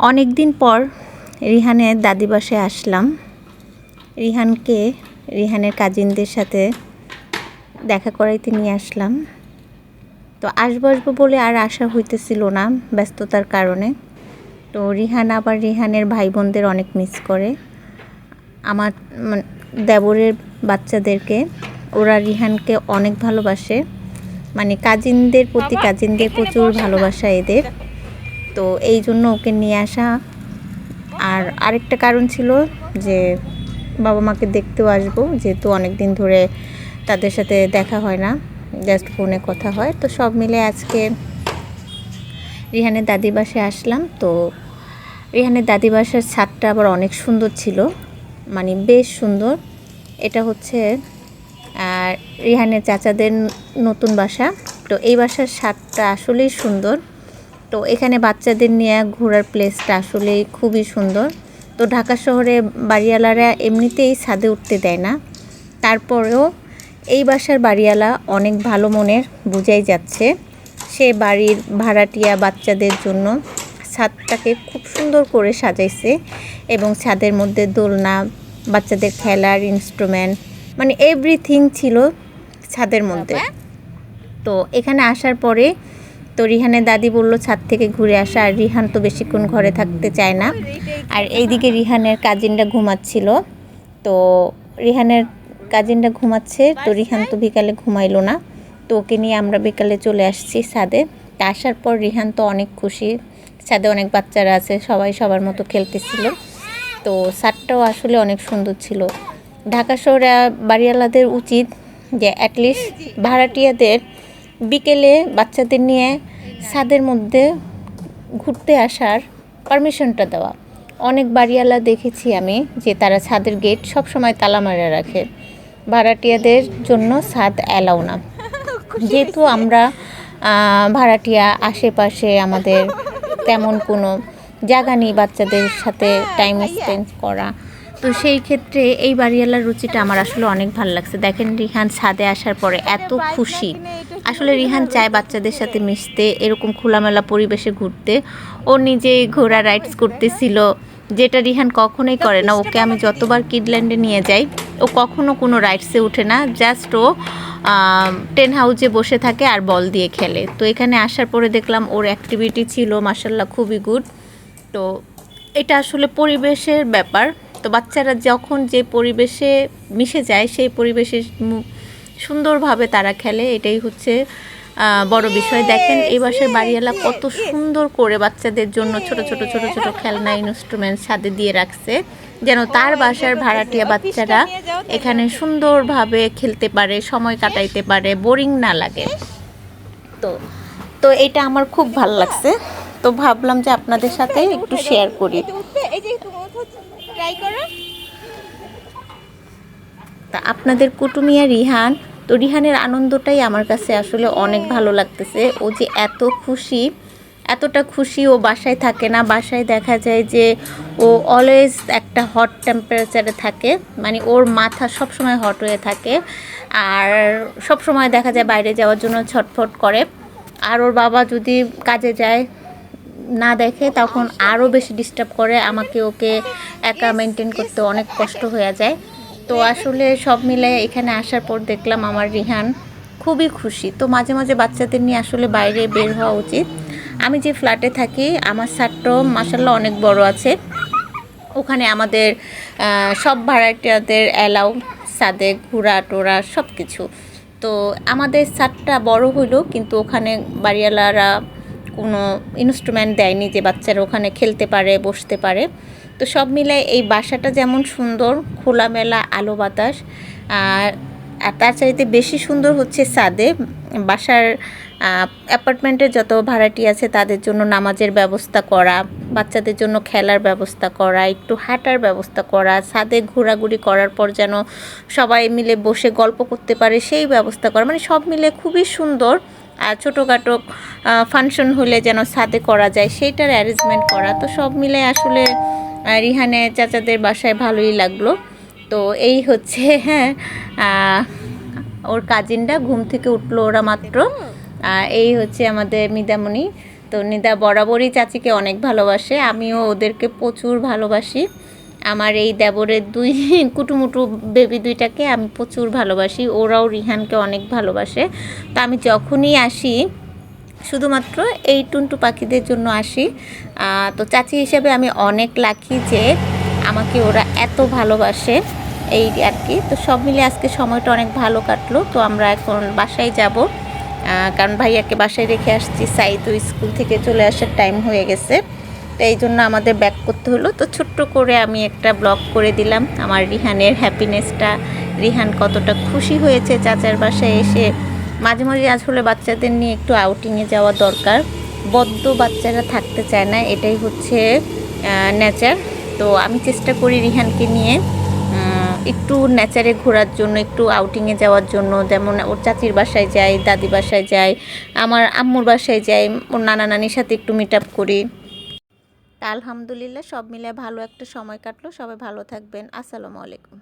অনেক দিন পর রিহানের দাদি বাসায় আসলাম। রিহানকে রিহানের কাজিনদের সাথে দেখা করাইতে নিয়ে আসলাম। তো আসব আসব বলে আর আশা হইতেছিল না ব্যস্ততার কারণে। তো রিহান আবার রিহানের ভাই বোনদের অনেক মিস করে। আমার মানে দেবরের বাচ্চাদেরকে ওরা রিহানকে অনেক ভালোবাসে। মানে কাজিনদের প্রতি কাজিনদের প্রচুর ভালোবাসা এদের। তো এই জন্য ওকে নিয়ে আসা। আর আরেকটা কারণ ছিল যে বাবা মাকে দেখতেও আসব, যেহেতু অনেক দিন ধরে তাদের সাথে দেখা হয় না জাস্ট ফোনে কথা হয়। তো সব মিলে আজকে রিহানের দাদি বাসায় আসলাম। তো রিহানের দাদি বাসার ছাদটা আবার অনেক সুন্দর ছিল মানে বেশ সুন্দর। এটা হচ্ছে রিহানের চাচাদের নতুন বাসা। তো এই বাসার ছাদটা আসলেই সুন্দর। তো এখানে বাচ্চাদের নিয়ে ঘোরার প্লেসটা আসলেই খুবই সুন্দর। তো ঢাকা শহরে বাড়িওয়ালারা এমনিতেই ছাদে উঠতে দেয় না। তারপরেও এই বাসার বাড়িওয়ালা অনেক ভালো মনের বোঝাই যাচ্ছে। সে বাড়ির ভাড়াটিয়া বাচ্চাদের জন্য ছাদটাকে খুব সুন্দর করে সাজাইছে এবং ছাদের মধ্যে দোলনা বাচ্চাদের খেলার ইনস্ট্রুমেন্ট মানে এভরিথিং ছিল ছাদের মধ্যে। তো এখানে আসার পরে তো রিহানের দাদি বলল, ছাদ থেকে ঘুরে আসা। আর রিহান তো বেশিক্ষণ ঘরে থাকতে চায় না। আর এইদিকে রিহানের কাজিনটা ঘুমাচ্ছিল। তো রিহানের কাজিনটা ঘুমাচ্ছে। তো রিহান তো বিকালে ঘুমাইলো না। তো ওকে নিয়ে আমরা বিকালে চলে আসছি ছাদে। আসার পর রিহান তো অনেক খুশি। ছাদে অনেক বাচ্চারা আছে, সবাই সবার মতো খেলতেছিল। তো ছাদটাও আসলে অনেক সুন্দর ছিল। ঢাকা শহরে বাড়িওয়ালাদের উচিত যে অ্যাটলিস্ট ভাড়াটিয়াদের বিকেলে বাচ্চাদের নিয়ে ছাদের মধ্যে ঘুরতে আসার পারমিশনটা দেওয়া। অনেক বাড়িওয়ালা দেখেছি আমি যে তারা ছাদের গেট সব সময় তালা মারা রাখে। ভাড়াটিয়াদের জন্য ছাদ অ্যালাও না। যেহেতু আমরা ভাড়াটিয়া আশেপাশে আমাদের তেমন কোনো জায়গা নেই বাচ্চাদের সাথে টাইম স্পেন্ড করা। তো সেই ক্ষেত্রে এই বাড়িওয়ালার রুচিটা আমার আসলে অনেক ভালো লাগছে। দেখেন রিহান ছাদে আসার পরে এত খুশি। আসলে রিহান চায় বাচ্চাদের সাথে মিশতে, এরকম খোলামেলা পরিবেশে ঘুরতে। ও নিজেই ঘোড়া রাইডস করতেছিল। যেটা রিহান কখনোই করে না। ওকে আমি যতবার কিডল্যান্ডে নিয়ে যাই, ও কখনো কোনো রাইডসে উঠে না। জাস্ট ও টেন হাউসে বসে থাকে আর বল দিয়ে খেলে। তো এখানে আসার পরে দেখলাম ওর অ্যাক্টিভিটি ছিল মাসাল্লাহ খুবই গুড তো এটা আসলে পরিবেশের ব্যাপার। তো বাচ্চারা যখন যে পরিবেশে মিশে যায় সেই পরিবেশে সুন্দরভাবে তারা খেলে। এটাই হচ্ছে বড় বিষয়। দেখেন এই বাসার বাড়িওয়ালা কত সুন্দর করে বাচ্চাদের জন্য ছোট ছোট ছোট ছোট খেলনা ইনস্ট্রুমেন্ট ছাদে দিয়ে রাখছে। যেন তার বাসার ভাড়াটিয়া বাচ্চারা এখানে সুন্দরভাবে খেলতে পারে সময় কাটাইতে পারে বোরিং না লাগে। তো তো এটা আমার খুব ভালো লাগছে। তো ভাবলাম যে আপনাদের সাথে একটু শেয়ার করি। ট্রাই করো। তা আপনাদের কুটুমিয়া রিহান, তো রিহানের আনন্দটাই আমার কাছে আসলে অনেক ভালো লাগতেছে। ও যে এত খুশি, এতটা খুশি ও বাসায় থাকে না। বাসায় দেখা যায় যে ও অলওয়েজ একটা হট টেম্পারেচারে থাকে। মানে ওর মাথা সব সময় হট হয়ে থাকে। আর সব সময় দেখা যায় বাইরে যাওয়ার জন্য ছটফট করে। আর ওর বাবা যদি কাজে যায় না দেখে তখন আরও বেশি ডিস্টার্ব করে, আমাকে ওকে একা মেনটেন করতে অনেক কষ্ট হয়ে যায়। তো আসলে সব মিলে এখানে আসার পর দেখলাম আমার রিহান খুবই খুশি। তো মাঝে মাঝে বাচ্চাদের নিয়ে আসলে বাইরে বের হওয়া উচিত। আমি যে ফ্ল্যাটে থাকি, আমার ছাদটাও মাসাল্লাহ অনেক বড় আছে। ওখানে আমাদের সব ভাড়াটিয়াদের অ্যালাউ সাদে ঘোরা টোরা সব কিছু তো আমাদের ছাদটা বড় হইল, কিন্তু ওখানে বাড়িওয়ালারা কোনো ইনস্ট্রুমেন্ট দেয়নি যে বাচ্চারা ওখানে খেলতে পারে, বসতে পারে। তো সব মিলে এই বাসাটা যেমন সুন্দর, খোলামেলা, আলো বাতাস, আর তার চাইতে বেশি সুন্দর হচ্ছে সাদে। বাসার অ্যাপার্টমেন্টের যত ভাড়াটি আছে তাদের জন্য নামাজের ব্যবস্থা করা, বাচ্চাদের জন্য খেলার ব্যবস্থা করা, একটু হাঁটার ব্যবস্থা করা ছাদে ঘোরাঘুরি করার পর যেন সবাই মিলে বসে গল্প করতে পারে, সেই ব্যবস্থা করা। মানে সব মিলে খুবই সুন্দর। ছোটোখাটো ফাংশন হলে যেন সাথে করা যায়, সেইটার অ্যারেঞ্জমেন্ট করা। তো সব মিলে আসলে রিহানে চাচাদের বাসায় ভালোই লাগল। তো এই হচ্ছে হ্যাঁ ওর কাজিনটা ঘুম থেকে উঠল ওরা মাত্র। এই হচ্ছে আমাদের মিদামণি তো নিদা বরাবরই চাচিকে অনেক ভালোবাসে। আমিও ওদেরকে প্রচুর ভালোবাসি। আমার এই দেবরের দুই কুটুমুটু বেবি দুইটাকে আমি প্রচুর ভালোবাসি। ওরাও রিহানকে অনেক ভালোবাসে। তো আমি যখনই আসি, শুধুমাত্র এই টুনটু পাখিদের জন্য আসি। তো চাচি হিসেবে আমি অনেক লাকি যে আমাকে ওরা এত ভালোবাসে এই আর কি তো সব মিলে আজকে সময়টা অনেক ভালো কাটলো। তো আমরা এখন বাসায় যাব। কারণ ভাইয়াকে বাসায় রেখে আসছি। সাই তো স্কুল থেকে চলে আসার টাইম হয়ে গেছে। তো এই জন্য আমাদের ব্যাক করতে হলো। তো ছোট্ট করে আমি একটা ব্লগ করে দিলাম। আমার রিহানের হ্যাপিনেসটা রিহান কতটা খুশি হয়েছে চাচার বাসায় এসে। মাঝে মাঝে আসলে বাচ্চাদের নিয়ে একটু আউটিংয়ে যাওয়া দরকার। বদ্ধ বাচ্চারা থাকতে চায় না। এটাই হচ্ছে নেচার তো আমি চেষ্টা করি রিহানকে নিয়ে একটু নেচারে ঘোরার জন্য, একটু আউটিংয়ে যাওয়ার জন্য। যেমন ওর চাচির বাসায় যাই দাদি বাসায় যাই, আমার আম্মুর বাসায় যাই, ওর নানা নানির সাথে একটু মিট আপ করি। তা আলহামদুলিল্লাহ সব মিলে ভালো একটা সময় কাটলো। সবাই ভালো থাকবেন। আসসালামু আলাইকুম।